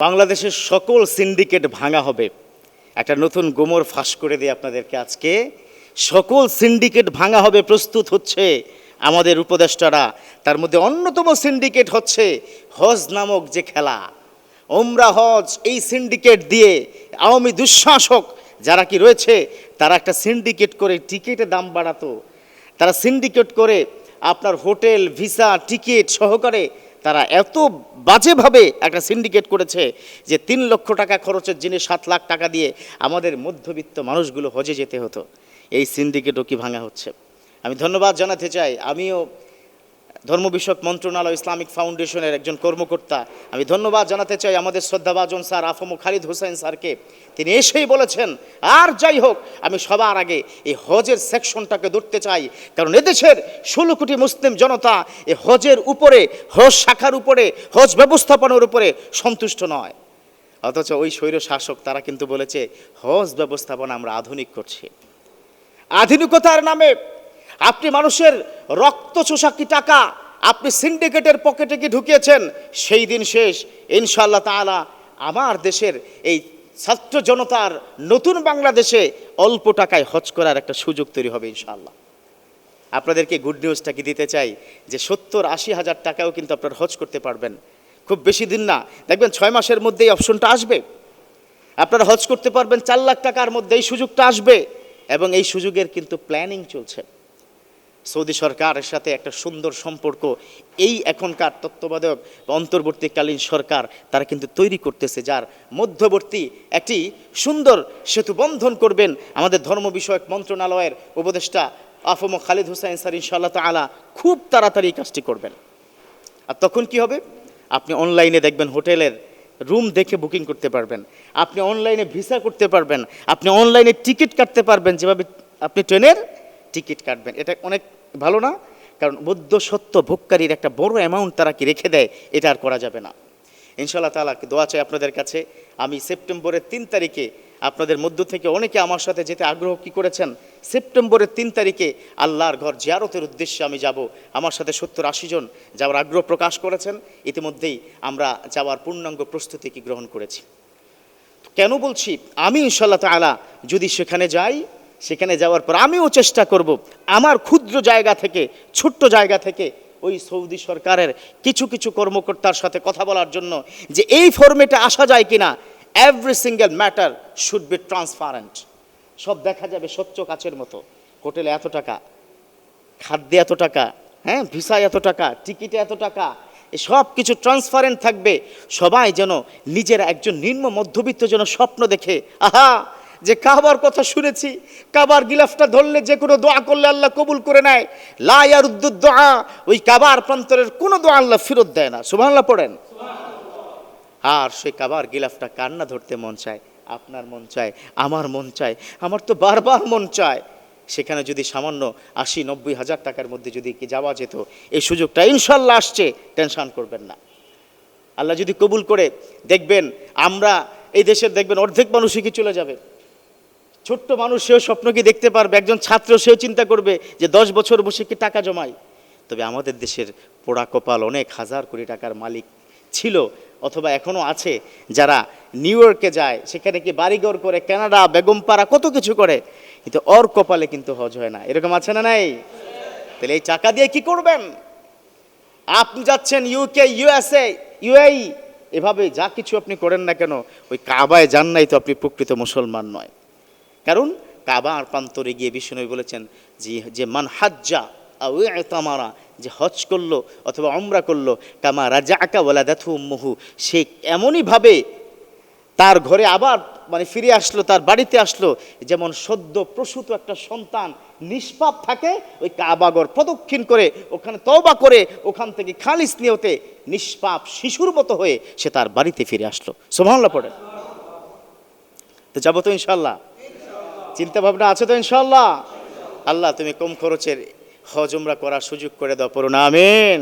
বাংলাদেশের সকল সিন্ডিকেট ভাঙা হবে। একটা নতুন গোমর ফাঁস করে দিই আপনাদেরকে আজকে। সকল সিন্ডিকেট ভাঙা হবে প্রস্তুত হচ্ছে আমাদের উপদেষ্টারা। তার মধ্যে অন্যতম সিন্ডিকেট হচ্ছে হজ নামক যে খেলা। ওমরা হজ এই সিন্ডিকেট দিয়ে আওয়ামী দুঃশাসক যারা কি রয়েছে, তারা একটা সিন্ডিকেট করে টিকিটের দাম বাড়াতো। তারা সিন্ডিকেট করে আপনার হোটেল, ভিসা, টিকিট সহকারে তারা এত বাজেভাবে একটা সিন্ডিকেট করেছে যে তিন লক্ষ টাকা খরচের জিনিস, সাত লাখ টাকা দিয়ে আমাদের মধ্যবিত্ত মানুষগুলো হজে যেতে হতো। এই সিন্ডিকেটও কি ভাঙা হচ্ছে? আমি ধন্যবাদ জানাতে চাই। আমিও ধর্ম বিষয়ক মন্ত্রণালয় ইসলামিক ফাউন্ডেশনের একজন কর্মকর্তা। আমি ধন্যবাদ জানাতে চাই আমাদের শ্রদ্ধাভাজন স্যার আফম খালিদ হোসেন স্যারকে। তিনি এসেই বলেছেন, আর যাই হোক, আমি সবার আগে এই হজের সেকশনটাকে ধরতে চাই। কারণ এদেশের ষোলো কোটি মুসলিম জনতা এই হজের উপরে, হজ শাখার উপরে, হজ ব্যবস্থাপনার উপরে সন্তুষ্ট নয়। অথচ ওই স্বৈর শাসক, তারা কিন্তু বলেছে, হজ ব্যবস্থাপনা আমরা আধুনিক করছি। আধুনিকতার নামে আপনি মানুষের রক্ত চোষাকি টাকা? আপনি সিন্ডিকেটের পকেটে কি ঢুকিয়েছেন? সেই দিন শেষ। ইনশাল্লাহ তাআলা আমার দেশের এই ছাত্র জনতার নতুন বাংলাদেশে অল্প টাকায় হজ করার একটা সুযোগ তৈরি হবে ইনশাল্লাহ আপনাদেরকে গুড নিউজটা কি দিতে চাই? যে সত্তর আশি হাজার টাকাও কিন্তু আপনার হজ করতে পারবেন। খুব বেশি দিন না। দেখবেন ছয় মাসের মধ্যে এই অপশনটা আসবে। আপনারা হজ করতে পারবেন চার লাখ টাকার মধ্যে এই সুযোগটা আসবে। এবং এই সুযোগের কিন্তু প্ল্যানিং চলছে। সৌদি সরকারের সাথে একটা সুন্দর সম্পর্ক, এই এখনকার তত্ত্বাবধায়ক বা অন্তর্বর্তীকালীন সরকার তারা কিন্তু তৈরি করতেছে, যার মধ্যবর্তী একটি সুন্দর সেতু বন্ধন করবেন আমাদের ধর্ম বিষয়ক মন্ত্রণালয়ের উপদেষ্টা আফম খালিদ হুসাইন স্যার ইনশাআল্লাহ তাআলা খুব তাড়াতাড়ি কাজটি করবেন। আর তখন কি হবে? আপনি অনলাইনে দেখবেন হোটেলের রুম দেখে বুকিং করতে পারবেন, আপনি অনলাইনে ভিসা করতে পারবেন, আপনি অনলাইনে টিকিট কাটতে পারবেন, যেভাবে আপনি ট্রেনের টিকিট কাটবেন। এটা অনেক ভালো না? কারণ মধ্য সত্য ভোগকারীর একটা বড় অ্যামাউন্ট তারা কি রেখে দেয়, এটা আর করা যাবে না। ইনশাল্লাহ তালা দোয়া চাই আপনাদের কাছে। আমি সেপ্টেম্বরের তিন তারিখে আপনাদের মধ্য থেকে অনেকে আমার সাথে যেতে আগ্রহ কি করেছেন, সেপ্টেম্বরের তিন তারিখে আল্লাহর ঘর জিয়ারতের উদ্দেশ্যে আমি যাব। আমার সাথে সত্তর আশি জন যাওয়ার আগ্রহ প্রকাশ করেছেন। ইতিমধ্যেই আমরা যাওয়ার পূর্ণাঙ্গ প্রস্তুতি কি গ্রহণ করেছি। কেন বলছি? আমি ইনশাল্লাহ তালা যদি সেখানে যাই সেখানে যাওয়ার পর আমিও চেষ্টা করব আমার ক্ষুদ্র জায়গা থেকে, ছোট্ট জায়গা থেকে ওই সৌদি সরকারের কিছু কিছু কর্মকর্তার সাথে কথা বলার জন্য যে এই ফর্মেটে আসা যায় কিনা every single matter should be transparent সব দেখা যাবে স্বচ্ছ কাচের মতো। হোটেলে এত টাকা, খাদ্যে এত টাকা হ্যাঁ ভিসায় এত টাকা, টিকিটে এত টাকা সব কিছু ট্রান্সপারেন্ট থাকবে। সবাই যেন নিজের একজন নিম্ন মধ্যবিত্ত যেন স্বপ্ন দেখে, আহা যে কাবার কথা শুনেছি, কাবার গিলাফটা ধরলে যে কোনো দোয়া করলে আল্লাহ কবুল করে নেয়। লায়ার দোয়া, ওই কাবার প্রান্তরের কোনো দোয়া আল্লাহ ফেরত দেয় না। সুবহানাল্লাহ পড়েন। আর সেই কাবার গিলাফটা কান্না ধরতে মন চায়? আপনার মন চায়, আমার মন চায়, আমার তো বারবার মন চায়। সেখানে যদি সামান্য আশি, নব্বই হাজার টাকার মধ্যে যদি কি যাওয়া যেত, এই সুযোগটা ইনশাল্লাহ আসছে, টেনশন করবেন না। আল্লাহ যদি কবুল করে, দেখবেন আমরা এই দেশের দেখবেন অর্ধেক মানুষই কি চলে যাবে? ছোট্ট মানুষ সেও স্বপ্ন কি দেখতে পারবে, একজন ছাত্র সেও চিন্তা করবে যে দশ বছর বসে কি টাকা জমাই তবে আমাদের দেশের পোড়া কপাল অনেক হাজার কোটি টাকার মালিক ছিল অথবা এখনও আছে যারা নিউ ইয়র্কে যায়, সেখানে কি বাড়িঘর করে, কানাডা, বেগমপাড়া কত কিছু করে, কিন্তু অর কপালে কিন্তু হজ হয় না। এরকম আছে না নাই? তাহলে এই টাকা দিয়ে কি করবেন? আপনি যাচ্ছেন ইউকে ইউএসএ ইউএই এভাবে যা কিছু আপনি করেন না কেন, ওই কাবায় যান নাই তো আপনি প্রকৃত মুসলমান নয়। কারণ কাবার প্রান্তরে গিয়ে বিষ্ণু বলেছেন যে যে মান হাজ্জা তামারা যে হজ করল অথবা অমরা করল, কামা রাজা আকা বলা দেখু মুহু সে এমনইভাবে তার ঘরে আবার মানে ফিরে আসলো, তার বাড়িতে আসলো, যেমন সদ্য প্রসূত একটা সন্তান নিষ্পাপ থাকে, ওই কাবাগর প্রদক্ষিণ করে, ওখানে তওবা করে, ওখান থেকে খালিস নিয়তে নিষ্পাপ শিশুর মতো হয়ে সে তার বাড়িতে ফিরে আসলো। সোমাল্লা পড়ে তো যাব তো ইনশাল্লাহ চিন্তা ভাবনা আছে তো ইনশাল্লাহ আল্লাহ, তুমি কম খরচের হজমরা করার সুযোগ করে দাও পড়ুন আমিন।